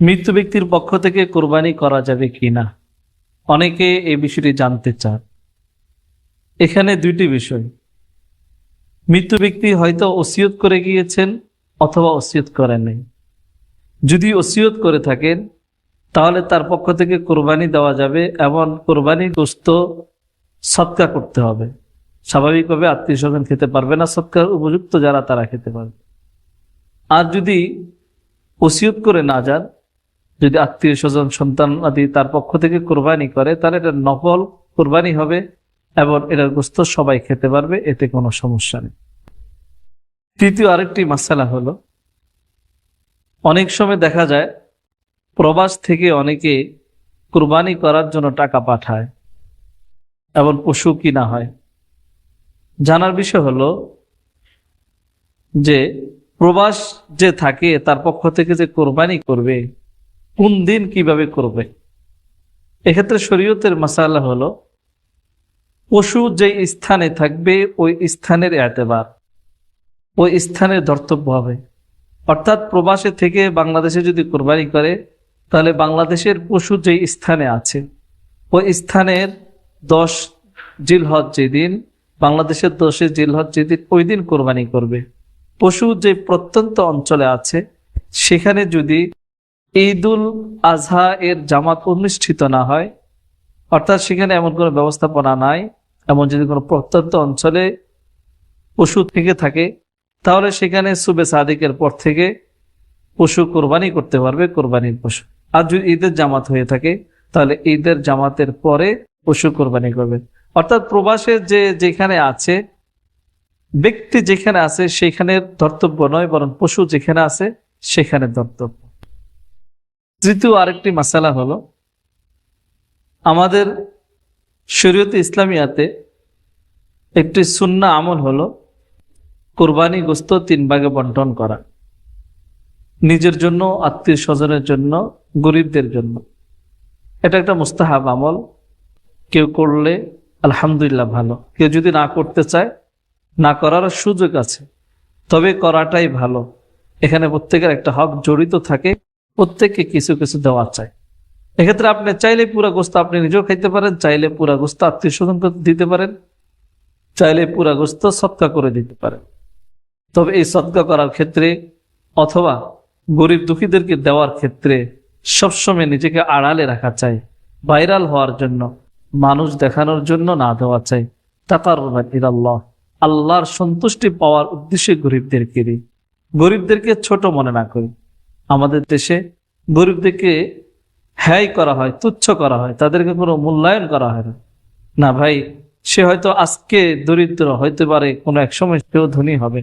মৃত্যু ব্যক্তির পক্ষ থেকে কোরবানি করা যাবে কি না অনেকে এই বিষয়টি জানতে চান। এখানে দুইটি বিষয়। মৃত্যু ব্যক্তি হয়তো ওসিয়ত করে গিয়েছেন অথবা ওসিয়ত করেন নাই। যদি ওসিয়ত করে থাকেন, তাহলে তার পক্ষ থেকে কোরবানি দেওয়া যাবে এমন কোরবানি গোস্ত সৎকা করতে হবে। স্বাভাবিকভাবে আত্মীয় স্বজন খেতে পারবে না সৎকার উপযুক্ত যারা, তারা খেতে পারবে। আর যদি ওসিয়ত করে না যান যদি আত্মীয় স্বজন, সন্তান আদি তার পক্ষ থেকে কোরবানি করে, তাহলে এটা নকল কোরবানি হবে এবং এটার গোস্ত সবাই খেতে পারবে, এতে কোনো সমস্যা নেই। তৃতীয় আরেকটি মাসালা হলো, অনেক সময় দেখা যায় প্রবাস থেকে অনেকে কোরবানি করার জন্য টাকা পাঠায় এবং পশু কিনা হয়। জানার বিষয় হলো যে প্রবাস যে থাকে, তার পক্ষ থেকে যে কোরবানি করবে কোন দিন কীভাবে করবে? এক্ষেত্রে শরীয়তের মাসালা হলো পশু যে স্থানে থাকবে, ওই স্থানের এতেবার, ওই স্থানের ধর্তব্য হবে। অর্থাৎ প্রবাসে থেকে বাংলাদেশে যদি কোরবানি করে, তাহলে বাংলাদেশের পশু যে স্থানে আছে, ওই স্থানের দশ জিলহজ যেদিন, বাংলাদেশের দশে জিলহজ যেদিন, ওই দিন কোরবানি করবে। পশু যে প্রত্যন্ত অঞ্চলে আছে, সেখানে যদি ঈদুল আজহা এর জামাত অনুষ্ঠিত না হয়, অর্থাৎ সেখানে এমন কোনো ব্যবস্থাপনা নাই, এমন যদি কোনো প্রত্যন্ত অঞ্চলে পশু থেকে থাকে, তাহলে সেখানে সুবে সাদিকের পর থেকে পশু কোরবানি করতে পারবে কোরবানির পশু। আর যদি ঈদের জামাত হয়ে থাকে, তাহলে ঈদের জামাতের পরে পশু কোরবানি করবে। অর্থাৎ প্রবাসে যে যেখানে আছে, ব্যক্তি যেখানে আছে, সেখানের ধর্তব্য নয়, বরং পশু যেখানে আছে, সেখানে ধর্তব্য। তৃতীয় আরেকটি মাসালা হলো, আমাদের শরীয়ত ইসলামিয়াতে একটি সুন্না আমল হলো কোরবানি গোস্ত তিন ভাগে বন্টন করা। নিজের জন্য, আত্মীয় স্বজনের জন্য, গরিবদের জন্য। এটা একটা মুস্তাহাব আমল। কেউ করলে আলহামদুলিল্লাহ ভালো। কেউ যদি না করতে চায়, না করার সুযোগ আছে। তবে করাটাই ভালো। এখানে প্রত্যেকের একটা হক জড়িত থাকে। প্রত্যেককে কিছু কিছু দেওয়া চাই। এক্ষেত্রে আপনি চাইলে পুরা গোস্ত আপনি নিজেও খাইতে পারেন, চাইলে পুরা গোস্ত আত্মীয় স্বজন দিতে পারেন, চাইলে পুরা গোস্ত সৎকা করে দিতে পারেন। তবে এই সৎকা করার ক্ষেত্রে অথবা গরিব দুঃখীদেরকে দেওয়ার ক্ষেত্রে সবসময় নিজেকে আড়ালে রাখা চাই, ভাইরাল হওয়ার জন্য, মানুষ দেখানোর জন্য না দেওয়া চাই। তাকার ইরাল্লাহ আল্লাহর সন্তুষ্টি পাওয়ার উদ্দেশ্যে গরিবদেরকে দিই। গরিবদেরকে ছোট মনে না করি। আমাদের দেশে গরিবদেরকে হ্যাই করা হয়, তুচ্ছ করা হয়, তাদেরকে কোনো মূল্যায়ন করা হয় না। না ভাই, সে হয়তো আজকে দরিদ্র, হইতে পারে কোনো এক সময় সেও ধনী হবে।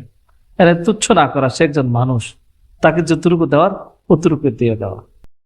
এরা তুচ্ছ না করা সে একজন মানুষ। তাকে যতটুকু দেওয়ার, অতটুকু দিয়ে দেওয়া।